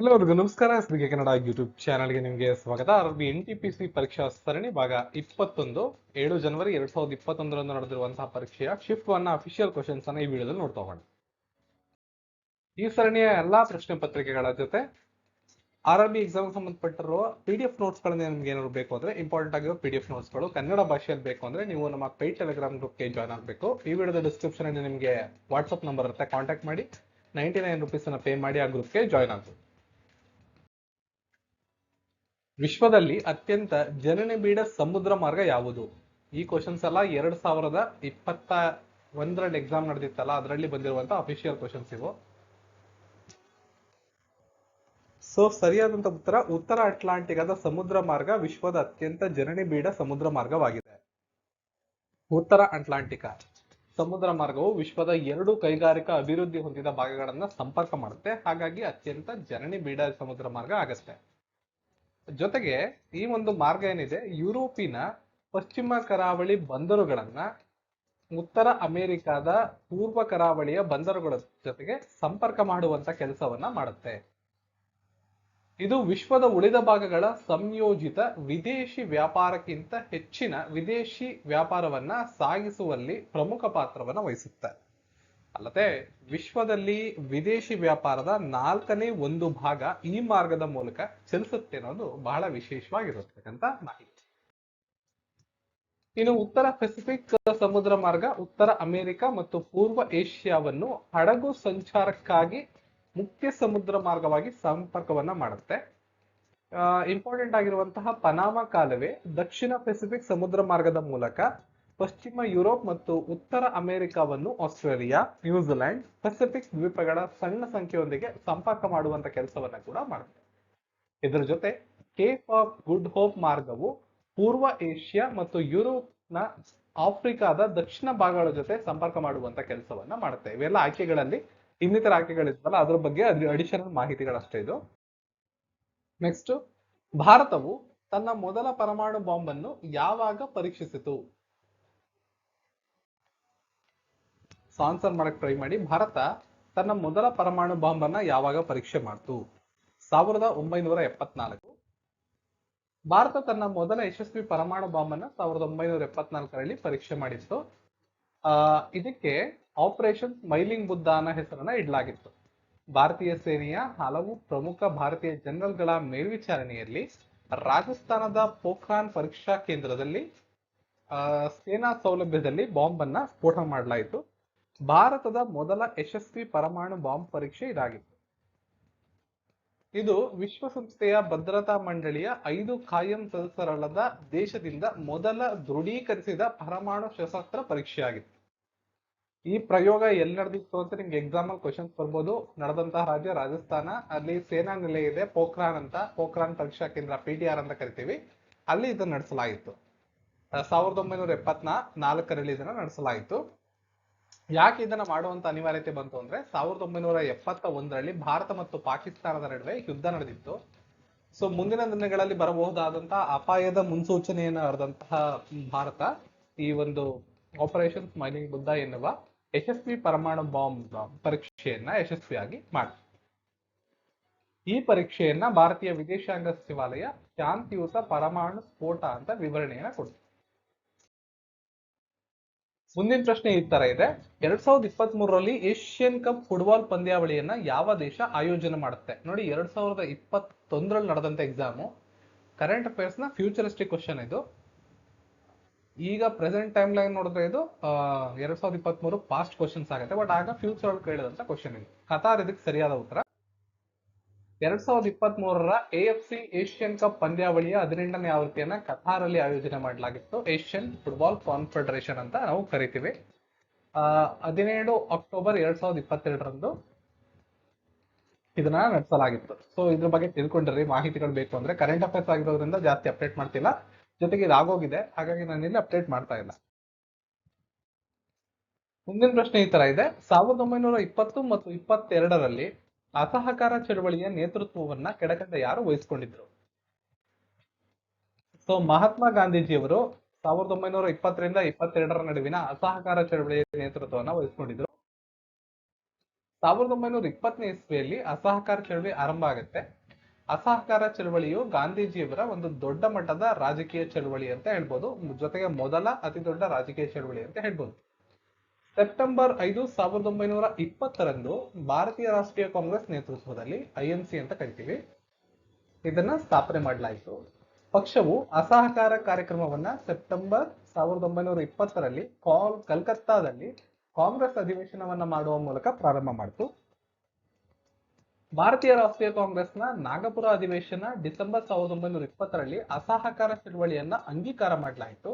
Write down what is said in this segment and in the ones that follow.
ಎಲ್ಲರಿಗೂ ನಮಸ್ಕಾರ. ಎಸ್ಬಿಗೆ ಕನ್ನಡ ಯೂಟ್ಯೂಬ್ ಚಾನಲ್ಗೆ ನಿಮಗೆ ಸ್ವಾಗತ. R B N T P C ಪರೀಕ್ಷಾ ಸರಣಿ ಭಾಗ ಇಪ್ಪತ್ತೊಂದು, ಏಳು ಜನವರಿ ಎರಡ್ ಸಾವಿರದ ಇಪ್ಪತ್ತೊಂದರಂದು ನಡೆದಿರುವಂತಹ ಪರೀಕ್ಷೆಯ ಶಿಫ್ಟ್ ಒನ್ ಅಫಿಷಿಯಲ್ ಕ್ವಶನ್ಸ್ ಅನ್ನ ಈ ವಿಡಿಯೋದಲ್ಲಿ ನೋಡ್ತಾ ಹೋಗೋಣ. ಈ ಸರಣಿಯ ಎಲ್ಲಾ ಪ್ರಶ್ನೆ ಪತ್ರಿಕೆಗಳ ಜೊತೆ ಆರ್ ಆರ್ ಬಿ ಎಕ್ಸಾಮ್ ಸಂಬಂಧಪಟ್ಟಿರುವ ಪಿ ಡಿ ಎಫ್ ನೋಟ್ಸ್ ಗಳನ್ನ ನಿಮ್ಗೆ ಏನಾದ್ರು ಬೇಕು ಅಂದ್ರೆ ಇಂಪಾರ್ಟೆಂಟ್ ಆಗಿರೋ ಪಿ ಡಿ ಎಫ್ ನೋಟ್ಸ್ಗಳು, ಕನ್ನಡ ಭಾಷೆಯಲ್ಲಿ ಬೇಕು ಅಂದ್ರೆ ನೀವು ನಮ್ಮ ಪೇ ಟೆಲಿಗ್ರಾಮ್ ಗ್ರೂಪ್ಗೆ ಜಾಯ್ನ್ ಆಗಬೇಕು. ಈ ವಿಡಿಯೋದ ಡಿಸ್ಕ್ರಿಪ್ಷನ್ ಅಲ್ಲಿ ನಿಮಗೆ ವಾಟ್ಸ್ಆಪ್ ನಂಬರ್ ಇರುತ್ತೆ ಕಾಂಟ್ಯಾಕ್ಟ್ ಮಾಡಿ. ನೈಂಟಿ ನೈನ್ ರುಪೀಸ್ ಅನ್ನ ಪೇ ಮಾಡಿ ಆ ಗ್ರೂಪ್ಗೆ ಜಾಯ್ನ್ ಆಗ್ಬೋದು. ವಿಶ್ವದಲ್ಲಿ ಅತ್ಯಂತ ಜನನಿಬಿಡ ಸಮುದ್ರ ಮಾರ್ಗ ಯಾವುದು? ಈ ಕ್ವಶನ್ಸ್ ಎಲ್ಲ ಎರಡ್ ಸಾವಿರದ ಇಪ್ಪತ್ತ ಒಂದರಲ್ಲಿ ಎಕ್ಸಾಮ್ ನಡೆದಿತ್ತಲ್ಲ, ಅದರಲ್ಲಿ ಬಂದಿರುವಂತ ಅಫಿಷಿಯಲ್ ಕ್ವಶನ್ಸ್ ಇವು. ಸೊ ಸರಿಯಾದಂತ ಉತ್ತರ ಉತ್ತರ ಅಟ್ಲಾಂಟಿಕದ ಸಮುದ್ರ ಮಾರ್ಗ ವಿಶ್ವದ ಅತ್ಯಂತ ಜನನಿಬಿಡ ಸಮುದ್ರ ಮಾರ್ಗವಾಗಿದೆ. ಉತ್ತರ ಅಟ್ಲಾಂಟಿಕ, ಸಮುದ್ರ ಮಾರ್ಗವು ವಿಶ್ವದ ಎರಡು ಕೈಗಾರಿಕಾ ಅಭಿವೃದ್ಧಿ ಹೊಂದಿದ ಭಾಗಗಳನ್ನ ಸಂಪರ್ಕ ಮಾಡುತ್ತೆ. ಹಾಗಾಗಿ ಅತ್ಯಂತ ಜನನಿಬಿಡ ಸಮುದ್ರ ಮಾರ್ಗ ಆಗತ್ತೆ. ಜೊತೆಗೆ ಈ ಒಂದು ಮಾರ್ಗ ಏನಿದೆ? ಯುರೋಪಿನ ಪಶ್ಚಿಮ ಕರಾವಳಿ ಬಂದರುಗಳನ್ನ ಉತ್ತರ ಅಮೆರಿಕಾದ ಪೂರ್ವ ಕರಾವಳಿಯ ಬಂದರುಗಳ ಜೊತೆಗೆ ಸಂಪರ್ಕ ಮಾಡುವಂತ ಕೆಲಸವನ್ನ ಮಾಡುತ್ತೆ. ಇದು ವಿಶ್ವದ ಉಳಿದ ಭಾಗಗಳ ಸಂಯೋಜಿತ ವಿದೇಶಿ ವ್ಯಾಪಾರಕ್ಕಿಂತ ಹೆಚ್ಚಿನ ವಿದೇಶಿ ವ್ಯಾಪಾರವನ್ನ ಸಾಗಿಸುವಲ್ಲಿ ಪ್ರಮುಖ ಪಾತ್ರವನ್ನು ವಹಿಸುತ್ತೆ. ಅಲ್ಲದೆ ವಿಶ್ವದಲ್ಲಿ ವಿದೇಶಿ ವ್ಯಾಪಾರದ ನಾಲ್ಕನೇ ಒಂದು ಭಾಗ ಈ ಮಾರ್ಗದ ಮೂಲಕ ಚಲಿಸುತ್ತೆ ಅನ್ನೋದು ಬಹಳ ವಿಶೇಷವಾಗಿರತಕ್ಕಂತ ಮಾಹಿತಿ. ಇನ್ನು ಉತ್ತರ ಪೆಸಿಫಿಕ್ ಸಮುದ್ರ ಮಾರ್ಗ, ಉತ್ತರ ಅಮೆರಿಕ ಮತ್ತು ಪೂರ್ವ ಏಷ್ಯಾವನ್ನು ಹಡಗು ಸಂಚಾರಕ್ಕಾಗಿ ಮುಖ್ಯ ಸಮುದ್ರ ಮಾರ್ಗವಾಗಿ ಸಂಪರ್ಕವನ್ನ ಮಾಡುತ್ತೆ. ಇಂಪಾರ್ಟೆಂಟ್ ಆಗಿರುವಂತಹ ಪನಾಮ ಕಾಲುವೆ ದಕ್ಷಿಣ ಪೆಸಿಫಿಕ್ ಸಮುದ್ರ ಮಾರ್ಗದ ಮೂಲಕ ಪಶ್ಚಿಮ ಯುರೋಪ್ ಮತ್ತು ಉತ್ತರ ಅಮೆರಿಕಾವನ್ನು ಆಸ್ಟ್ರೇಲಿಯಾ, ನ್ಯೂಜಿಲೆಂಡ್, ಪೆಸಿಫಿಕ್ ದ್ವೀಪಗಳ ಸಣ್ಣ ಸಂಖ್ಯೆಯೊಂದಿಗೆ ಸಂಪರ್ಕ ಮಾಡುವಂತ ಕೆಲಸವನ್ನ ಕೂಡ ಮಾಡುತ್ತೆ. ಇದರ ಜೊತೆ ಕೇಪ್ ಆಫ್ ಗುಡ್ ಹೋಪ್ ಮಾರ್ಗವು ಪೂರ್ವ ಏಷ್ಯಾ ಮತ್ತು ಯುರೋಪ್ನ ಆಫ್ರಿಕಾದ ದಕ್ಷಿಣ ಭಾಗಗಳ ಜೊತೆ ಸಂಪರ್ಕ ಮಾಡುವಂತ ಕೆಲಸವನ್ನ ಮಾಡುತ್ತೆ. ಇವೆಲ್ಲ ಆಯ್ಕೆಗಳಲ್ಲಿ ಇನ್ನಿತರ ಆಯ್ಕೆಗಳಿದ್ವಲ್ಲ, ಅದ್ರ ಬಗ್ಗೆ ಅಡಿಷನಲ್ ಮಾಹಿತಿಗಳಷ್ಟೇ ಇದು. ನೆಕ್ಸ್ಟ್ ಭಾರತವು ತನ್ನ ಮೊದಲ ಪರಮಾಣು ಬಾಂಬ್ ಅನ್ನು ಯಾವಾಗ ಪರೀಕ್ಷಿಸಿತು? ಆನ್ಸರ್ ಮಾಡಕ್ ಟ್ರೈ ಮಾಡಿ. ಭಾರತ ತನ್ನ ಮೊದಲ ಪರಮಾಣು ಬಾಂಬ್ ಅನ್ನ ಯಾವಾಗ ಪರೀಕ್ಷೆ ಮಾಡ್ತು? ಸಾವಿರದ ಒಂಬೈನೂರ ಎಪ್ಪತ್ನಾಲ್ಕು. ಭಾರತ ತನ್ನ ಮೊದಲ ಯಶಸ್ವಿ ಪರಮಾಣು ಬಾಂಬ್ ಅನ್ನ ಸಾವಿರದ ಒಂಬೈನೂರ ಎಪ್ಪತ್ನಾಲ್ಕರಲ್ಲಿ ಪರೀಕ್ಷೆ ಮಾಡಿತ್ತು. ಇದಕ್ಕೆ ಆಪರೇಷನ್ ಮೈಲಿಂಗ್ ಬುದ್ಧ ಅನ್ನೋ ಹೆಸರನ್ನ ಇಡಲಾಗಿತ್ತು. ಭಾರತೀಯ ಸೇನೆಯ ಹಲವು ಪ್ರಮುಖ ಭಾರತೀಯ ಜನರಲ್ಗಳ ಮೇಲ್ವಿಚಾರಣೆಯಲ್ಲಿ ರಾಜಸ್ಥಾನದ ಪೋಖ್ರಾನ್ ಪರೀಕ್ಷಾ ಕೇಂದ್ರದಲ್ಲಿ ಸೇನಾ ಸೌಲಭ್ಯದಲ್ಲಿ ಬಾಂಬ್ ಅನ್ನ ಸ್ಫೋಟ ಮಾಡಲಾಯಿತು. ಭಾರತದ ಮೊದಲ ಯಶಸ್ವಿ ಪರಮಾಣು ಬಾಂಬ್ ಪರೀಕ್ಷೆ ಇದಾಗಿತ್ತು. ಇದು ವಿಶ್ವಸಂಸ್ಥೆಯ ಭದ್ರತಾ ಮಂಡಳಿಯ ಐದು ಕಾಯಂ ಸದಸ್ಯರಲ್ಲದ ದೇಶದಿಂದ ಮೊದಲ ದೃಢೀಕರಿಸಿದ ಪರಮಾಣು ಶಸ್ತ್ರಾಸ್ತ್ರ ಪರೀಕ್ಷೆಯಾಗಿತ್ತು. ಈ ಪ್ರಯೋಗ ಎಲ್ಲಿ ನಡೆದಿತ್ತು ಅಂತ ನಿಮ್ಗೆ ಎಕ್ಸಾಮ್ ಅಲ್ಲಿ ಕ್ವಶನ್ಸ್ ಬರ್ಬೋದು. ನಡೆದಂತಹ ರಾಜ್ಯ ರಾಜಸ್ಥಾನ, ಅಲ್ಲಿ ಸೇನಾ ನೆಲೆ ಇದೆ, ಪೋಖ್ರಾನ್ ಅಂತ. ಪೋಖ್ರಾನ್ ಪರೀಕ್ಷಾ ಕೇಂದ್ರ, ಪಿ ಟಿ ಆರ್ ಅಂತ ಕರಿತೀವಿ. ಅಲ್ಲಿ ಇದನ್ನ ನಡೆಸಲಾಯಿತು. ಸಾವಿರದ ಒಂಬೈನೂರ ಎಪ್ಪತ್ನಾ ನಾಲ್ಕರಲ್ಲಿ ಇದನ್ನ ನಡೆಸಲಾಯಿತು. ಯಾಕೆ ಇದನ್ನ ಮಾಡುವಂತ ಅನಿವಾರ್ಯತೆ ಬಂತು ಅಂದ್ರೆ ಸಾವಿರದ ಒಂಬೈನೂರ ಎಪ್ಪತ್ತ ಒಂದರಲ್ಲಿ ಭಾರತ ಮತ್ತು ಪಾಕಿಸ್ತಾನದ ನಡುವೆ ಯುದ್ಧ ನಡೆದಿತ್ತು. ಸೊ ಮುಂದಿನ ದಿನಗಳಲ್ಲಿ ಬರಬಹುದಾದಂತಹ ಅಪಾಯದ ಮುನ್ಸೂಚನೆಯನ್ನು ಅರ್ದಂತಹ ಭಾರತ ಈ ಒಂದು ಆಪರೇಷನ್ ಸ್ಮೈಲಿಂಗ್ ಬುದ್ಧ ಎನ್ನುವ ಯಶಸ್ವಿ ಪರಮಾಣು ಬಾಂಬ್ ಪರೀಕ್ಷೆಯನ್ನ ಯಶಸ್ವಿಯಾಗಿ ಮಾಡಿ ಈ ಪರೀಕ್ಷೆಯನ್ನ ಭಾರತೀಯ ವಿದೇಶಾಂಗ ಸಚಿವಾಲಯ ಶಾಂತಿಯುತ ಪರಮಾಣು ಸ್ಫೋಟ ಅಂತ ವಿವರಣೆಯನ್ನ ಕೊಡ್ತು. ಮುಂದಿನ ಪ್ರಶ್ನೆ ಈ ತರ ಇದೆ. ಎರಡ್ ಸಾವಿರದ ಇಪ್ಪತ್ತ್ ಮೂರರಲ್ಲಿ ಏಷ್ಯನ್ ಕಪ್ ಫುಟ್ಬಾಲ್ ಪಂದ್ಯಾವಳಿಯನ್ನ ಯಾವ ದೇಶ ಆಯೋಜನೆ ಮಾಡುತ್ತೆ? ನೋಡಿ, ಎರಡ್ ಸಾವಿರದ ಇಪ್ಪತ್ತೊಂದರಲ್ಲಿ ನಡೆದಂತ ಎಕ್ಸಾಮು ಕರೆಂಟ್ ಅಫೇರ್ಸ್ನ ಫ್ಯೂಚರಿಸ್ಟಿಕ್ ಕ್ವಶನ್ ಇದು. ಈಗ ಪ್ರೆಸೆಂಟ್ ಟೈಮ್ ಲೈನ್ ನೋಡಿದ್ರೆ ಇದು ಎರಡ್ ಸಾವಿರದ ಇಪ್ಪತ್ತ್ ಮೂರು ಪಾಸ್ಟ್ ಕ್ವಶನ್ಸ್ ಆಗುತ್ತೆ. ಬಟ್ ಆಗ ಫ್ಯೂಚರ್ ಕೇಳಿದಂತ ಕ್ವಶನ್ ಇದು. ಕತಾರ್ ಇದಕ್ಕೆ ಸರಿಯಾದ ಉತ್ತರ. ಎರಡ್ ಸಾವಿರದ ಇಪ್ಪತ್ತ್ ಮೂರರ A F C Asian cup ಪಂದ್ಯಾವಳಿಯ ಹದಿನೆಂಟನೇ ಆವೃತ್ತಿಯನ್ನ ಕತಾರ್ ಅಲ್ಲಿ ಆಯೋಜನೆ ಮಾಡಲಾಗಿತ್ತು. ಏಷ್ಯನ್ ಫುಟ್ಬಾಲ್ ಕಾನ್ಫೆಡರೇಷನ್ ಅಂತ ನಾವು ಕರಿತೀವಿ. ಹದಿನೇಳು ಅಕ್ಟೋಬರ್ ಎರಡ್ ಸಾವಿರದ ಇಪ್ಪತ್ತೆರಡರಂದು ಇದನ್ನ ನಡೆಸಲಾಗಿತ್ತು. ಸೊ ಇದ್ರ ಬಗ್ಗೆ ತಿಳ್ಕೊಂಡಿರಿ, ಮಾಹಿತಿಗಳು ಬೇಕು ಅಂದ್ರೆ ಕರೆಂಟ್ ಅಫೇರ್ಸ್ ಆಗಿರೋದ್ರಿಂದ ಜಾಸ್ತಿ ಅಪ್ಡೇಟ್ ಮಾಡ್ತಿಲ್ಲ. ಜೊತೆಗೆ ಇದು ಆಗೋಗಿದೆ, ಹಾಗಾಗಿ ನಾನು ಇಲ್ಲಿ ಅಪ್ಡೇಟ್ ಮಾಡ್ತಾ ಇಲ್ಲ. ಮುಂದಿನ ಪ್ರಶ್ನೆ ಈ ತರ ಇದೆ. ಸಾವಿರದ ಒಂಬೈನೂರ ಇಪ್ಪತ್ತು ಮತ್ತು ಇಪ್ಪತ್ತೆರಡರಲ್ಲಿ ಅಸಹಕಾರ ಚಳವಳಿಯ ನೇತೃತ್ವವನ್ನ ಕೆಳಕಂಡ ಯಾರು ವಹಿಸಿಕೊಂಡಿದ್ರು? ಸೊ ಮಹಾತ್ಮ ಗಾಂಧೀಜಿಯವರು ಸಾವಿರದ ಒಂಬೈನೂರ ಇಪ್ಪತ್ತರಿಂದ ಇಪ್ಪತ್ತೆರಡರ ನಡುವಿನ ಅಸಹಕಾರ ಚಳವಳಿಯ ನೇತೃತ್ವವನ್ನ ವಹಿಸಿಕೊಂಡಿದ್ರು. ಸಾವಿರದ ಒಂಬೈನೂರ ಇಪ್ಪತ್ತನೇ ಇಸ್ವಿಯಲ್ಲಿ ಅಸಹಕಾರ ಚಳವಳಿ ಆರಂಭ ಆಗುತ್ತೆ. ಅಸಹಕಾರ ಚಳವಳಿಯು ಗಾಂಧೀಜಿಯವರ ಒಂದು ದೊಡ್ಡ ಮಟ್ಟದ ರಾಜಕೀಯ ಚಳವಳಿ ಅಂತ ಹೇಳ್ಬೋದು. ಜೊತೆಗೆ ಮೊದಲ ಅತಿ ದೊಡ್ಡ ರಾಜಕೀಯ ಚಳವಳಿ ಅಂತ ಹೇಳ್ಬೋದು. ಸೆಪ್ಟೆಂಬರ್ ಐದು ಸಾವಿರದ ಒಂಬೈನೂರ ಇಪ್ಪತ್ತರಂದು ಭಾರತೀಯ ರಾಷ್ಟ್ರೀಯ ಕಾಂಗ್ರೆಸ್ ನೇತೃತ್ವದಲ್ಲಿ ಐಎನ್ಸಿ ಅಂತ ಕರಿತೀವಿ. ಇದನ್ನ ಸ್ಥಾಪನೆ ಮಾಡಲಾಯಿತು. ಪಕ್ಷವು ಅಸಹಕಾರ ಕಾರ್ಯಕ್ರಮವನ್ನ ಸೆಪ್ಟೆಂಬರ್ ಸಾವಿರದ ಒಂಬೈನೂರ ಇಪ್ಪತ್ತರಲ್ಲಿ ಕಾಲ್ ಕಲ್ಕತ್ತಾದಲ್ಲಿ ಕಾಂಗ್ರೆಸ್ ಅಧಿವೇಶನವನ್ನ ಮಾಡುವ ಮೂಲಕ ಪ್ರಾರಂಭ ಮಾಡಿತು. ಭಾರತೀಯ ರಾಷ್ಟ್ರೀಯ ಕಾಂಗ್ರೆಸ್ನ ನಾಗಪುರ ಅಧಿವೇಶನ ಡಿಸೆಂಬರ್ ಸಾವಿರದ ಒಂಬೈನೂರ ಇಪ್ಪತ್ತರಲ್ಲಿ ಅಸಹಕಾರ ಚಳವಳಿಯನ್ನ ಅಂಗೀಕಾರ ಮಾಡಲಾಯಿತು.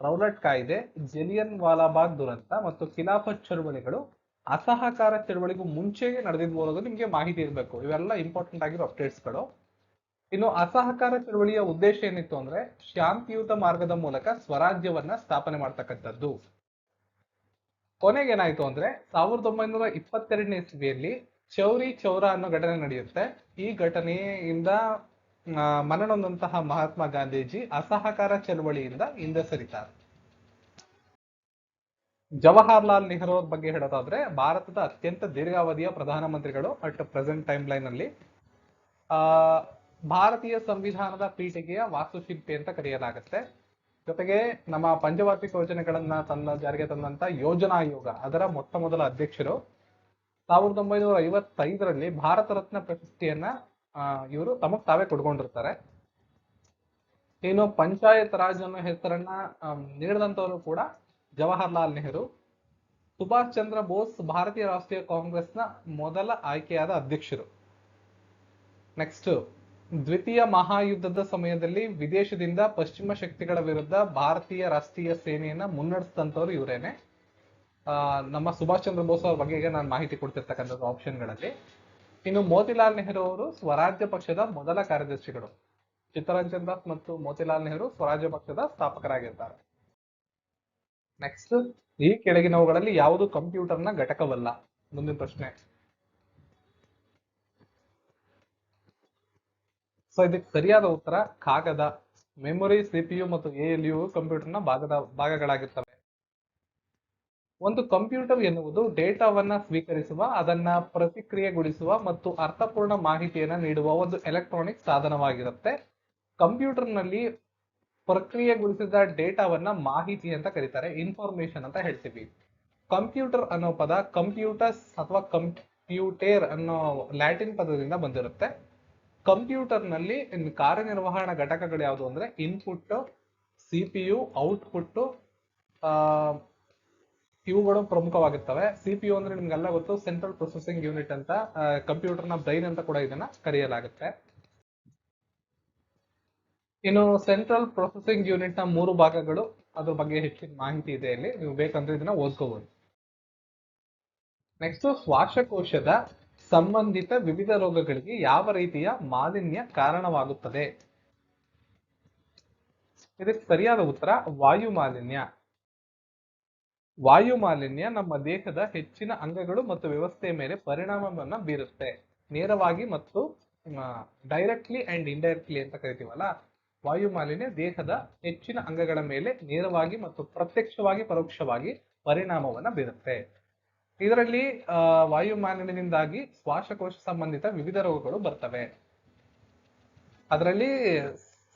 ರೌಲಟ್ ಕಾಯ್ದೆ, ಜಲಿಯನ್ ವಾಲಾಬಾಗ್ ದುರಂತ ಮತ್ತು ಖಿಲಾಫತ್ ಚಳವಳಿಗಳು ಅಸಹಕಾರ ಚಳವಳಿಗೂ ಮುಂಚೆಗೆ ನಡೆದಿದ್ವು ಅನ್ನೋದು ನಿಮಗೆ ಮಾಹಿತಿ ಇರಬೇಕು. ಇವೆಲ್ಲ ಇಂಪಾರ್ಟೆಂಟ್ ಆಗಿರೋ ಅಪ್ಡೇಟ್ಸ್ಗಳು ಇನ್ನು ಅಸಹಕಾರ ಚಳವಳಿಯ ಉದ್ದೇಶ ಏನಿತ್ತು ಅಂದ್ರೆ ಶಾಂತಿಯುತ ಮಾರ್ಗದ ಮೂಲಕ ಸ್ವರಾಜ್ಯವನ್ನ ಸ್ಥಾಪನೆ ಮಾಡ್ತಕ್ಕಂಥದ್ದು. ಕೊನೆಗೇನಾಯ್ತು ಅಂದ್ರೆ ಸಾವಿರದ ಒಂಬೈನೂರ ಇಪ್ಪತ್ತೆರಡನೇ ಇಸ್ವಿಯಲ್ಲಿ ಚೌರಿ ಚೌರ ಅನ್ನೋ ಘಟನೆ ನಡೆಯುತ್ತೆ. ಈ ಘಟನೆಯಿಂದ ಮನನೊಂದಂತಹ ಮಹಾತ್ಮ ಗಾಂಧೀಜಿ ಅಸಹಕಾರ ಚಳವಳಿಯಿಂದ ಹಿಂದೆ ಸರಿತಾರೆ ಜವಾಹರ್ಲಾಲ್ ನೆಹರು ಅವ್ರ ಬಗ್ಗೆ ಹೇಳೋದಾದ್ರೆ, ಭಾರತದ ಅತ್ಯಂತ ದೀರ್ಘಾವಧಿಯ ಪ್ರಧಾನಮಂತ್ರಿಗಳು ಅಟ್ ಪ್ರೆಸೆಂಟ್ ಟೈಮ್ ಲೈನ್ ಅಲ್ಲಿ ಆ, ಭಾರತೀಯ ಸಂವಿಧಾನದ ಪೀಠಿಗೆಯ ವಾಸ್ತುಶಿಲ್ಪಿ ಅಂತ ಕರೆಯಲಾಗುತ್ತೆ. ಜೊತೆಗೆ ನಮ್ಮ ಪಂಚವಾರ್ಷಿಕ ಯೋಜನೆಗಳನ್ನ ತನ್ನ ಜಾರಿಗೆ ತಂದಂತ ಯೋಜನಾ ಆಯೋಗ, ಅದರ ಮೊಟ್ಟ ಮೊದಲ ಅಧ್ಯಕ್ಷರು. ಸಾವಿರದ ಒಂಬೈನೂರ ಐವತ್ತೈದರಲ್ಲಿ ಭಾರತ ರತ್ನ ಪ್ರಶಸ್ತಿಯನ್ನ ಇವರು ತಮಗ್ ತಾವೇ ಕೊಡ್ಕೊಂಡಿರ್ತಾರೆ. ಇನ್ನು ಪಂಚಾಯತ್ ರಾಜ್ ಅನ್ನೋ ಹೆಸರನ್ನ ನೀಡಿದಂತವರು ಕೂಡ ಜವಾಹರ್ಲಾಲ್ ನೆಹರು. ಸುಭಾಷ್ ಚಂದ್ರ ಬೋಸ್ ಭಾರತೀಯ ರಾಷ್ಟ್ರೀಯ ಕಾಂಗ್ರೆಸ್ನ ಮೊದಲ ಆಯ್ಕೆಯಾದ ಅಧ್ಯಕ್ಷರು. ನೆಕ್ಸ್ಟ್ ದ್ವಿತೀಯ ಮಹಾಯುದ್ಧದ ಸಮಯದಲ್ಲಿ ವಿದೇಶದಿಂದ ಪಶ್ಚಿಮ ಶಕ್ತಿಗಳ ವಿರುದ್ಧ ಭಾರತೀಯ ರಾಷ್ಟ್ರೀಯ ಸೇನೆಯನ್ನ ಮುನ್ನಡೆಸಿದಂತವ್ರು ಇವರೇನೆ. ನಮ್ಮ ಸುಭಾಷ್ ಚಂದ್ರ ಬೋಸ್ ಅವ್ರ ಬಗ್ಗೆ ನಾನು ಮಾಹಿತಿ ಕೊಡ್ತಿರ್ತಕ್ಕಂಥದ್ದು ಆಪ್ಷನ್ಗಳಲ್ಲಿ ಇನ್ನು ಮೋತಿಲಾಲ್ ನೆಹರು ಅವರು ಸ್ವರಾಜ್ಯ ಪಕ್ಷದ ಮೊದಲ ಕಾರ್ಯದರ್ಶಿಗಳು. ಚಿತ್ತರಂಜನ್ ದಾಸ್ ಮತ್ತು ಮೋತಿಲಾಲ್ ನೆಹರು ಸ್ವರಾಜ್ಯ ಪಕ್ಷದ ಸ್ಥಾಪಕರಾಗಿದ್ದಾರೆ. ನೆಕ್ಸ್ಟ್ ಈ ಕೆಳಗಿನವುಗಳಲ್ಲಿ ಯಾವುದು ಕಂಪ್ಯೂಟರ್ನ ಘಟಕವಲ್ಲ? ಮುಂದಿನ ಪ್ರಶ್ನೆ. ಸೊ ಇದಕ್ಕೆ ಸರಿಯಾದ ಉತ್ತರ ಕಾಗದ. ಮೆಮೊರಿ ಸಿಪಿಯು ಮತ್ತು ಎಲ್ ಯು ಕಂಪ್ಯೂಟರ್ನ ಭಾಗದ ಭಾಗಗಳಾಗಿರ್ತವೆ. ಒಂದು ಕಂಪ್ಯೂಟರ್ ಎನ್ನುವುದು ಡೇಟಾವನ್ನ ಸ್ವೀಕರಿಸುವ, ಅದನ್ನ ಪ್ರತಿಕ್ರಿಯೆಗೊಳಿಸುವ ಮತ್ತು ಅರ್ಥಪೂರ್ಣ ಮಾಹಿತಿಯನ್ನ ನೀಡುವ ಒಂದು ಎಲೆಕ್ಟ್ರಾನಿಕ್ ಸಾಧನವಾಗಿರುತ್ತೆ. ಕಂಪ್ಯೂಟರ್ನಲ್ಲಿ ಪ್ರಕ್ರಿಯೆಗೊಳಿಸಿದ ಡೇಟಾವನ್ನ ಮಾಹಿತಿ ಅಂತ ಕರೀತಾರೆ ಇನ್ಫಾರ್ಮೇಶನ್ ಅಂತ ಹೇಳ್ತೀವಿ. ಕಂಪ್ಯೂಟರ್ ಅನ್ನೋ ಪದ ಕಂಪ್ಯೂಟರ್ಸ್ ಅಥವಾ ಕಂಪ್ಯೂಟೇರ್ ಅನ್ನೋ ಲ್ಯಾಟಿನ್ ಪದದಿಂದ ಬಂದಿರುತ್ತೆ. ಕಂಪ್ಯೂಟರ್ನಲ್ಲಿ ಕಾರ್ಯನಿರ್ವಹಣಾ ಘಟಕಗಳು ಯಾವುದು ಅಂದ್ರೆ ಇನ್ಪುಟ್ ಸಿಪಿಯು ಔಟ್ಪುಟ್ ಇವುಗಳು ಪ್ರಮುಖವಾಗಿರ್ತವೆ. ಸಿಪಿಯು ಅಂದ್ರೆ ನಿಮ್ಗೆಲ್ಲ ಗೊತ್ತು ಸೆಂಟ್ರಲ್ ಪ್ರೊಸೆಸಿಂಗ್ ಯೂನಿಟ್ ಅಂತ ಕಂಪ್ಯೂಟರ್ನ ಬ್ರೈನ್ ಅಂತ ಕೂಡ ಇದನ್ನ ಕರೆಯಲಾಗುತ್ತೆ. ಇನ್ನು ಸೆಂಟ್ರಲ್ ಪ್ರೊಸೆಸಿಂಗ್ ಯೂನಿಟ್ನ ಮೂರು ಭಾಗಗಳು, ಅದ್ರ ಬಗ್ಗೆ ಹೆಚ್ಚಿನ ಮಾಹಿತಿ ಇದೆ ಇಲ್ಲಿ. ನೀವು ಬೇಕಂದ್ರೆ ಇದನ್ನ ಓದ್ಕೋಬಹುದು ನೆಕ್ಸ್ಟ್ ಶ್ವಾಸಕೋಶದ ಸಂಬಂಧಿತ ವಿವಿಧ ರೋಗಗಳಿಗೆ ಯಾವ ರೀತಿಯ ಮಾಲಿನ್ಯ ಕಾರಣವಾಗುತ್ತದೆ? ಇದಕ್ಕೆ ಸರಿಯಾದ ಉತ್ತರ, ವಾಯು ಮಾಲಿನ್ಯ. ವಾಯು ಮಾಲಿನ್ಯ ನಮ್ಮ ದೇಹದ ಹೆಚ್ಚಿನ ಅಂಗಗಳು ಮತ್ತು ವ್ಯವಸ್ಥೆಯ ಮೇಲೆ ಪರಿಣಾಮವನ್ನ ಬೀರುತ್ತೆ. ನೇರವಾಗಿ ಮತ್ತು ಡೈರೆಕ್ಟ್ಲಿ ಅಂಡ್ ಇಂಡೈರೆಕ್ಟ್ಲಿ ಅಂತ ಕರಿತೀವಲ್ಲ ವಾಯು ಮಾಲಿನ್ಯ ದೇಹದ ಹೆಚ್ಚಿನ ಅಂಗಗಳ ಮೇಲೆ ನೇರವಾಗಿ ಮತ್ತು ಪ್ರತ್ಯಕ್ಷವಾಗಿ, ಪರೋಕ್ಷವಾಗಿ ಪರಿಣಾಮವನ್ನ ಬೀರುತ್ತೆ. ಇದರಲ್ಲಿ ವಾಯು ಮಾಲಿನ್ಯದಿಂದಾಗಿ ಶ್ವಾಸಕೋಶ ಸಂಬಂಧಿತ ವಿವಿಧ ರೋಗಗಳು ಬರ್ತವೆ. ಅದರಲ್ಲಿ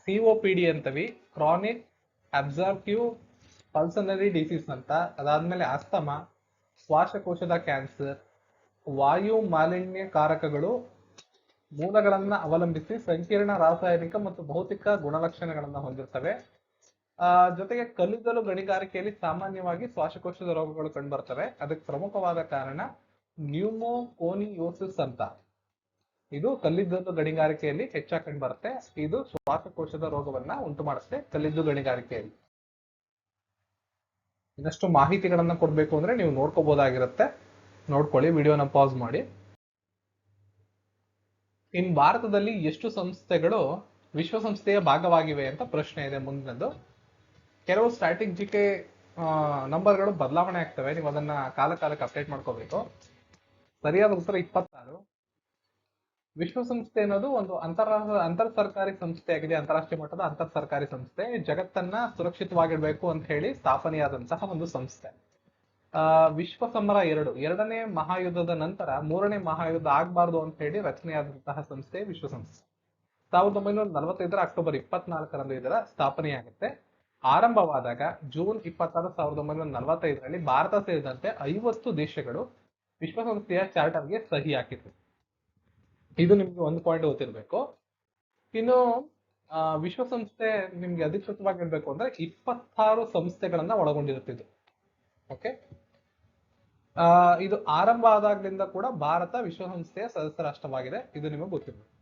ಸಿಒಪಿಡಿ ಅಂತವಿ ಕ್ರಾನಿಕ್ ಅಬ್ಸರ್ವ್ಟಿವ್ ಪಲ್ಸನರಿ ಡಿಸೀಸ್ ಅಂತ, ಅದಾದ್ಮೇಲೆ ಅಸ್ತಮ, ಶ್ವಾಸಕೋಶದ ಕ್ಯಾನ್ಸರ್ ವಾಯು ಮಾಲಿನ್ಯಕಾರಕಗಳು ಮೂಲಗಳನ್ನ ಅವಲಂಬಿಸಿ ಸಂಕೀರ್ಣ ರಾಸಾಯನಿಕ ಮತ್ತು ಭೌತಿಕ ಗುಣಲಕ್ಷಣಗಳನ್ನ ಹೊಂದಿರ್ತವೆ. ಆ, ಜೊತೆಗೆ ಕಲ್ಲಿದ್ದಲು ಗಣಿಗಾರಿಕೆಯಲ್ಲಿ ಸಾಮಾನ್ಯವಾಗಿ ಶ್ವಾಸಕೋಶದ ರೋಗಗಳು ಕಂಡುಬರ್ತವೆ. ಅದಕ್ಕೆ ಪ್ರಮುಖವಾದ ಕಾರಣ ನ್ಯೂಮೋಕೋನಿಯೋಸಿಸ್ ಅಂತ. ಇದು ಕಲ್ಲಿದ್ದಲು ಗಣಿಗಾರಿಕೆಯಲ್ಲಿ ಹೆಚ್ಚಾಗಿ ಕಂಡುಬರುತ್ತೆ. ಇದು ಶ್ವಾಸಕೋಶದ ರೋಗವನ್ನ ಉಂಟು ಮಾಡುತ್ತೆ ಕಲ್ಲಿದ್ದು ಗಣಿಗಾರಿಕೆಯಲ್ಲಿ. ಇನ್ನಷ್ಟು ಮಾಹಿತಿಗಳನ್ನ ಕೊಡ್ಬೇಕು ಅಂದ್ರೆ ನೀವು ನೋಡ್ಕೋಬಹುದಾಗಿರುತ್ತೆ ನೋಡ್ಕೊಳ್ಳಿ, ವಿಡಿಯೋನ ಪಾಸ್ ಮಾಡಿ. ಇನ್ ಭಾರತದಲ್ಲಿ ಎಷ್ಟು ಸಂಸ್ಥೆಗಳು ವಿಶ್ವಸಂಸ್ಥೆಯ ಭಾಗವಾಗಿವೆ ಅಂತ ಪ್ರಶ್ನೆ ಇದೆ ಮುಂದಿನದು ಕೆಲವು ಸ್ಟ್ಯಾಟಿಕ್ ಜಿ ಕೆ ನಂಬರ್ಗಳು ಬದಲಾವಣೆ ಆಗ್ತವೆ. ನೀವು ಅದನ್ನ ಕಾಲ ಕಾಲಕ್ಕೆ ಅಪ್ಡೇಟ್ ಮಾಡ್ಕೋಬೇಕು. ಸರಿಯಾದ ಉತ್ತರ ಇಪ್ಪತ್ತಾರು ವಿಶ್ವಸಂಸ್ಥೆ ಅನ್ನೋದು ಒಂದು ಅಂತರ ಅಂತರ್ ಸರ್ಕಾರಿ ಸಂಸ್ಥೆ ಆಗಿದೆ ಅಂತಾರಾಷ್ಟ್ರೀಯ ಮಟ್ಟದ ಅಂತರ್ ಸರ್ಕಾರಿ ಸಂಸ್ಥೆ. ಜಗತ್ತನ್ನ ಸುರಕ್ಷಿತವಾಗಿಡ್ಬೇಕು ಅಂತ ಹೇಳಿ ಸ್ಥಾಪನೆಯಾದಂತಹ ಒಂದು ಸಂಸ್ಥೆ. ಆ, ವಿಶ್ವ ಸಮರ ಎರಡು. ಎರಡನೇ ಮಹಾಯುದ್ಧದ ನಂತರ ಮೂರನೇ ಮಹಾಯುದ್ಧ ಆಗ್ಬಾರ್ದು ಅಂತ ಹೇಳಿ ರಚನೆಯಾದಂತಹ ಸಂಸ್ಥೆ ವಿಶ್ವಸಂಸ್ಥೆ. ಸಾವಿರದ ಒಂಬೈನೂರ ನಲವತ್ತೈದರ ಅಕ್ಟೋಬರ್ ಇಪ್ಪತ್ನಾಲ್ಕರಂದು ಇದರ ಸ್ಥಾಪನೆಯಾಗುತ್ತೆ. ಆರಂಭವಾದಾಗ ಜೂನ್ ಇಪ್ಪತ್ತಾರು ಸಾವಿರದ ಒಂಬೈನೂರ ನಲವತ್ತೈದರಲ್ಲಿ ಭಾರತ ಸೇರಿದಂತೆ ಐವತ್ತು ದೇಶಗಳು ವಿಶ್ವಸಂಸ್ಥೆಯ ಚಾರ್ಟರ್ಗೆ ಸಹಿ ಹಾಕಿತು ಇದು ನಿಮ್ಗೆ ಒಂದು ಪಾಯಿಂಟ್ ಗೊತ್ತಿರಬೇಕು. ಇನ್ನು ವಿಶ್ವಸಂಸ್ಥೆ ನಿಮ್ಗೆ ಅಧಿಕೃತವಾಗಿ ಹೇಳ್ಬೇಕು ಅಂದ್ರೆ ಇಪ್ಪತ್ತಾರು ಸಂಸ್ಥೆಗಳನ್ನ ಒಳಗೊಂಡಿರುತ್ತೆ ಇದು. ಓಕೆ ಇದು ಆರಂಭ ಆದಾಗ್ಲಿಂದ ಕೂಡ ಭಾರತ ವಿಶ್ವಸಂಸ್ಥೆಯ ಸದಸ್ಯ ರಾಷ್ಟ್ರವಾಗಿದೆ. ಇದು ನಿಮಗೆ ಗೊತ್ತಿರಬೇಕು.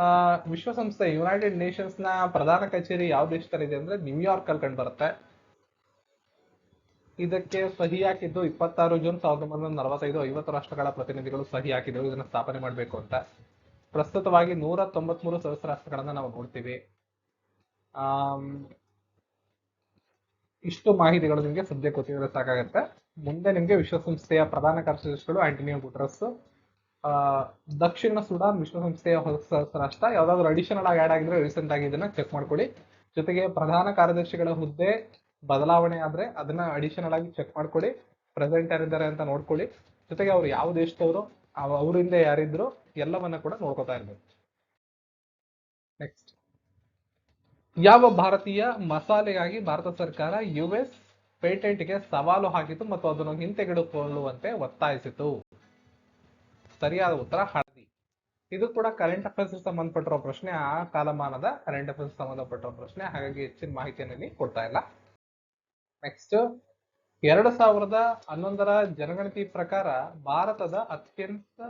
ಆ, ವಿಶ್ವಸಂಸ್ಥೆ ಯುನೈಟೆಡ್ ನೇಷನ್ಸ್ನ ಪ್ರಧಾನ ಕಚೇರಿ ಯಾವ ದೇಶದಲ್ಲಿದೆ ಅಂದ್ರೆ ನ್ಯೂಯಾರ್ಕ್ ಅಲ್ಲಿ ಕಂಡು ಬರುತ್ತೆ. ಇದಕ್ಕೆ ಸಹಿ ಹಾಕಿದ್ದು ಇಪ್ಪತ್ತಾರು ಜೂನ್ ಸಾವಿರದ ಒಂಬೈನೂರ ನಲವತ್ತೈದು ಐವತ್ತು ರಾಷ್ಟ್ರಗಳ ಪ್ರತಿನಿಧಿಗಳು ಸಹಿ ಹಾಕಿದ್ರು ಇದನ್ನ ಸ್ಥಾಪನೆ ಮಾಡಬೇಕು ಅಂತ. ಪ್ರಸ್ತುತವಾಗಿ ನೂರ ತೊಂಬತ್ಮೂರು ಸದಸ್ಯ ರಾಷ್ಟ್ರಗಳನ್ನ ನಾವು ನೋಡ್ತೀವಿ. ಆ ಇಷ್ಟು ಮಾಹಿತಿಗಳು ನಿಮಗೆ ಸದ್ಯ ಗೊತ್ತಿದ್ರೆ ಸಾಕಾಗುತ್ತೆ. ಮುಂದೆ ನಿಮಗೆ ವಿಶ್ವಸಂಸ್ಥೆಯ ಪ್ರಧಾನ ಕಾರ್ಯದರ್ಶಿಗಳು ಆಂಟನಿಯೋ ಗುಟ್ರಸ್ ಆ, ದಕ್ಷಿಣ ಸುಡಾನ್ ವಿಶ್ವಸಂಸ್ಥೆಯ ಹೊಸ ರಾಷ್ಟ್ರ ಯಾವ್ದಾದ್ರು ಅಡಿಷನಲ್ ಆಗಿ ಆಡ್ ಆಗಿದ್ರೆ ರೀಸೆಂಟ್ ಆಗಿ ಇದನ್ನ ಚೆಕ್ ಮಾಡ್ಕೊಳ್ಳಿ. ಜೊತೆಗೆ ಪ್ರಧಾನ ಕಾರ್ಯದರ್ಶಿಗಳ ಹುದ್ದೆ ಬದಲಾವಣೆ ಆದ್ರೆ ಅದನ್ನ ಅಡಿಷನಲ್ ಆಗಿ ಚೆಕ್ ಮಾಡ್ಕೊಳ್ಳಿ. ಪ್ರೆಸೆಂಟ್ ಯಾರಿದ್ದಾರೆ ಅಂತ ನೋಡ್ಕೊಳ್ಳಿ. ಜೊತೆಗೆ ಅವ್ರು ಯಾವ ದೇಶದವರು, ಅವ- ಅವರಿಂದ ಯಾರಿದ್ರು ಎಲ್ಲವನ್ನ ಕೂಡ ನೋಡ್ಕೊತಾ ಇರ್ಬೇಕು. ನೆಕ್ಸ್ಟ್ ಯಾವ ಭಾರತೀಯ ಮಸಾಲೆಗಾಗಿ ಭಾರತ ಸರ್ಕಾರ ಯು ಎಸ್ ಪೇಟೆಂಟ್ಗೆ ಸವಾಲು ಹಾಕಿತು ಮತ್ತು ಅದನ್ನು ಹಿಂತೆಗೆದುಕೊಳ್ಳುವಂತೆ ಒತ್ತಾಯಿಸಿತು? ಸರಿಯಾದ ಉತ್ತರ, ಹಳದಿ. ಇದು ಕೂಡ ಕರೆಂಟ್ ಅಫೇರ್ಸ್ ಸಂಬಂಧಪಟ್ಟಿರೋ ಪ್ರಶ್ನೆ. ಆ ಕಾಲಮಾನದ ಕರೆಂಟ್ ಅಫೇರ್ಸ್ ಸಂಬಂಧಪಟ್ಟಿರೋ ಪ್ರಶ್ನೆ. ಹಾಗಾಗಿ ಹೆಚ್ಚಿನ ಮಾಹಿತಿಯನ್ನು ಕೊಡ್ತಾ ಇಲ್ಲ. ನೆಕ್ಸ್ಟ್ ಎರಡು ಸಾವಿರದ ಹನ್ನೊಂದರ ಜನಗಣತಿ ಪ್ರಕಾರ ಭಾರತದ ಅತ್ಯಂತ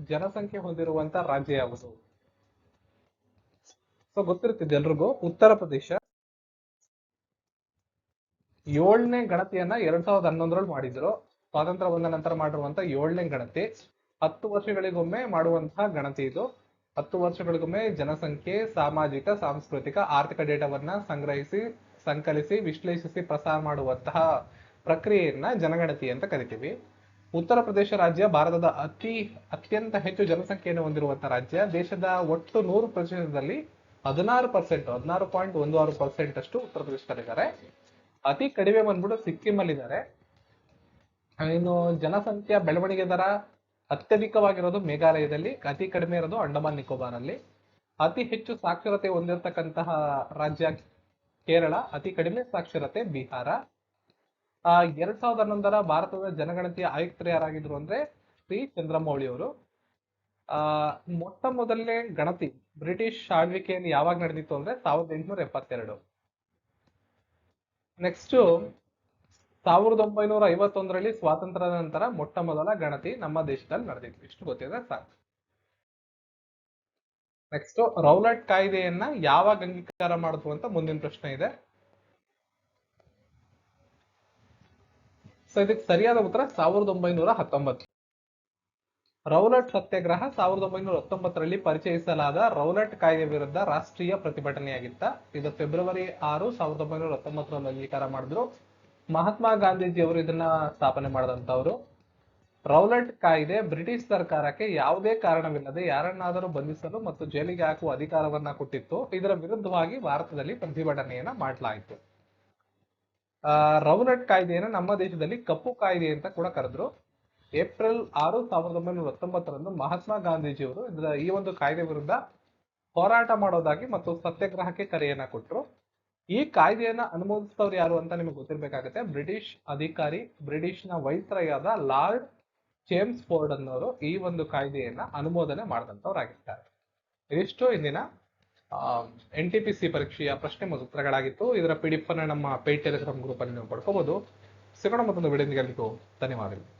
ಜನಸಂಖ್ಯೆ ಹೊಂದಿರುವಂತ ರಾಜ್ಯ ಯಾವುದು? ಸೊ ಗೊತ್ತಿರುತ್ತೆ ಎಲ್ರಿಗೂ. ಉತ್ತರ ಪ್ರದೇಶ. ಏಳನೇ ಗಣತಿಯನ್ನ ಎರಡ್ ಸಾವಿರದ ಹನ್ನೊಂದರಲ್ಲಿ ಮಾಡಿದ್ರು. ಸ್ವಾತಂತ್ರ್ಯ ಬಂದ ನಂತರ ಮಾಡಿರುವಂತ ಏಳನೇ ಗಣತಿ. ಹತ್ತು ವರ್ಷಗಳಿಗೊಮ್ಮೆ ಮಾಡುವಂತಹ ಗಣತಿ ಇದು. ಹತ್ತು ವರ್ಷಗಳಿಗೊಮ್ಮೆ ಜನಸಂಖ್ಯೆ, ಸಾಮಾಜಿಕ, ಸಾಂಸ್ಕೃತಿಕ, ಆರ್ಥಿಕ ಡೇಟಾವನ್ನ ಸಂಗ್ರಹಿಸಿ ಸಂಕಲಿಸಿ, ವಿಶ್ಲೇಷಿಸಿ, ಪ್ರಸಾರ ಮಾಡುವಂತಹ ಪ್ರಕ್ರಿಯೆಯನ್ನ ಜನಗಣತಿ ಅಂತ ಕರಿತೀವಿ. ಉತ್ತರ ಪ್ರದೇಶ ರಾಜ್ಯ ಭಾರತದ ಅತಿ, ಅತ್ಯಂತ ಹೆಚ್ಚು ಜನಸಂಖ್ಯೆಯನ್ನು ಹೊಂದಿರುವಂತಹ ರಾಜ್ಯ. ದೇಶದ ಒಟ್ಟು ನೂರು ಪ್ರತಿಶತದಲ್ಲಿ ಹದಿನಾರು ಪರ್ಸೆಂಟ್, ಹದಿನಾರು ಪಾಯಿಂಟ್ ಒಂದು ಆರು ಪರ್ಸೆಂಟ್ ಅಷ್ಟು ಉತ್ತರ ಪ್ರದೇಶದಲ್ಲಿದ್ದಾರೆ. ಅತಿ ಕಡಿಮೆ ಬಂದ್ಬಿಟ್ಟು ಸಿಕ್ಕಿಂ ಅಲ್ಲಿದ್ದಾರೆ ಇನ್ನು ಜನಸಂಖ್ಯಾ ಬೆಳವಣಿಗೆ ದರ ಅತ್ಯಧಿಕವಾಗಿರೋದು ಮೇಘಾಲಯದಲ್ಲಿ, ಅತಿ ಕಡಿಮೆ ಇರೋದು ಅಂಡಮಾನ್ ನಿಕೋಬಾರ್ ಅಲ್ಲಿ ಅತಿ ಹೆಚ್ಚು ಸಾಕ್ಷರತೆ ಹೊಂದಿರತಕ್ಕಂತಹ ರಾಜ್ಯ ಕೇರಳ, ಅತಿ ಕಡಿಮೆ ಸಾಕ್ಷರತೆ ಬಿಹಾರ. ಆ, ಎರಡ್ ಸಾವಿರದ ಹನ್ನೊಂದರ ಭಾರತದ ಜನಗಣತಿಯ ಆಯುಕ್ತರು ಯಾರಾಗಿದ್ರು ಅಂದ್ರೆ ಶ್ರೀ ಚಂದ್ರಮೌಳಿ ಅವರು. ಆ, ಮೊಟ್ಟ ಮೊದಲನೇ ಗಣತಿ ಬ್ರಿಟಿಷ್ ಆಳ್ವಿಕೆಯನ್ನು ಯಾವಾಗ ನಡೆದಿತ್ತು ಅಂದ್ರೆ ಸಾವಿರದ ಎಂಟುನೂರ ಎಪ್ಪತ್ತೆರಡು. ನೆಕ್ಸ್ಟ್ ಸಾವಿರದ ಒಂಬೈನೂರ ಐವತ್ತೊಂದರಲ್ಲಿ ಸ್ವಾತಂತ್ರ್ಯದ ನಂತರ ಮೊಟ್ಟ ಮೊದಲ ಗಣತಿ ನಮ್ಮ ದೇಶದಲ್ಲಿ ನಡೆದಿತ್ತು. ಇಷ್ಟು ಗೊತ್ತಿದೆ ಸಾಕು. ನೆಕ್ಸ್ಟ್ ರೌಲಟ್ ಕಾಯ್ದೆಯನ್ನ ಯಾವಾಗ ಅಂಗೀಕಾರ ಮಾಡಿದ್ರು ಅಂತ ಮುಂದಿನ ಪ್ರಶ್ನೆ ಇದೆ. ಸೊ ಇದಕ್ಕೆ ಸರಿಯಾದ ಉತ್ತರ ಸಾವಿರದ ಒಂಬೈನೂರ ಹತ್ತೊಂಬತ್ತು. ರೌಲಟ್ ಸತ್ಯಾಗ್ರಹ ಸಾವಿರದ ಒಂಬೈನೂರ ಹತ್ತೊಂಬತ್ತರಲ್ಲಿ ಪರಿಚಯಿಸಲಾದ ರೌಲಟ್ ಕಾಯ್ದೆ ವಿರುದ್ಧ ರಾಷ್ಟ್ರೀಯ ಪ್ರತಿಭಟನೆಯಾಗಿತ್ತ. ಇದು ಫೆಬ್ರವರಿ ಆರು ಸಾವಿರದ ಒಂಬೈನೂರ ಹತ್ತೊಂಬತ್ತರಲ್ಲಿ ಅಂಗೀಕಾರ ಮಾಡಿದ್ರು. ಮಹಾತ್ಮ ಗಾಂಧೀಜಿ ಅವರು ಇದನ್ನ ಸ್ಥಾಪನೆ ಮಾಡಿದಂತವರು ರೌಲಟ್ ಕಾಯ್ದೆ ಬ್ರಿಟಿಷ್ ಸರ್ಕಾರಕ್ಕೆ ಯಾವುದೇ ಕಾರಣವಿಲ್ಲದೆ ಯಾರನ್ನಾದರೂ ಬಂಧಿಸಲು ಮತ್ತು ಜೈಲಿಗೆ ಹಾಕುವ ಅಧಿಕಾರವನ್ನ ಕೊಟ್ಟಿತ್ತು. ಇದರ ವಿರುದ್ಧವಾಗಿ ಭಾರತದಲ್ಲಿ ಪ್ರತಿಭಟನೆಯನ್ನ ಮಾಡಲಾಯಿತು. ರೌಲೆಟ್ ಕಾಯ್ದೆಯನ್ನ ನಮ್ಮ ದೇಶದಲ್ಲಿ ಕಪ್ಪು ಕಾಯ್ದೆ ಅಂತ ಕೂಡ ಕರೆದ್ರು. ಏಪ್ರಿಲ್ ಆರು ಸಾವಿರದ ಒಂಬೈನೂರ ಹತ್ತೊಂಬತ್ತರಂದು ಮಹಾತ್ಮ ಗಾಂಧೀಜಿಯವರು ಇದರ ಈ ಒಂದು ಕಾಯ್ದೆ ವಿರುದ್ಧ ಹೋರಾಟ ಮಾಡೋದಾಗಿ ಮತ್ತು ಸತ್ಯಾಗ್ರಹಕ್ಕೆ ಕರೆಯನ್ನ ಕೊಟ್ಟರು ಈ ಕಾಯ್ದೆಯನ್ನ ಅನುಮೋದಿಸಿದವರು ಯಾರು ಅಂತ ನಿಮಗೆ ಗೊತ್ತಿರಬೇಕಾಗತ್ತೆ. ಬ್ರಿಟಿಷ್ ಅಧಿಕಾರಿ, ಬ್ರಿಟಿಷ್ನ ವೈಸ್ರಾಯಾದ ಲಾರ್ಡ್ ಜೇಮ್ಸ್ ಫೋರ್ಡ್ ಅನ್ನೋರು ಈ ಒಂದು ಕಾಯ್ದೆಯನ್ನ ಅನುಮೋದನೆ ಮಾಡಿದಂತವರಾಗಿರ್ತಾರೆ ಇದಿಷ್ಟು ಇಂದಿನ ಎನ್ ಟಿ ಪಿ ಸಿ ಪರೀಕ್ಷೆಯ ಪ್ರಶ್ನೆ ಮತ್ತು ಉತ್ತರಗಳಾಗಿತ್ತು. ಇದರ ಪಿ ಡಿ ಎಫ್ ಅನ್ನ ನಮ್ಮ ಪೇಡ್ ಟೆಲಿಗ್ರಾಮ್ ಗ್ರೂಪ್ ಅಲ್ಲಿ ನೀವು ಪಡ್ಕೋಬಹುದು ಸಿಗೋಣ ಮತ್ತೊಂದು ವಿಡಿಯೋ ಧನ್ಯವಾದಗಳು.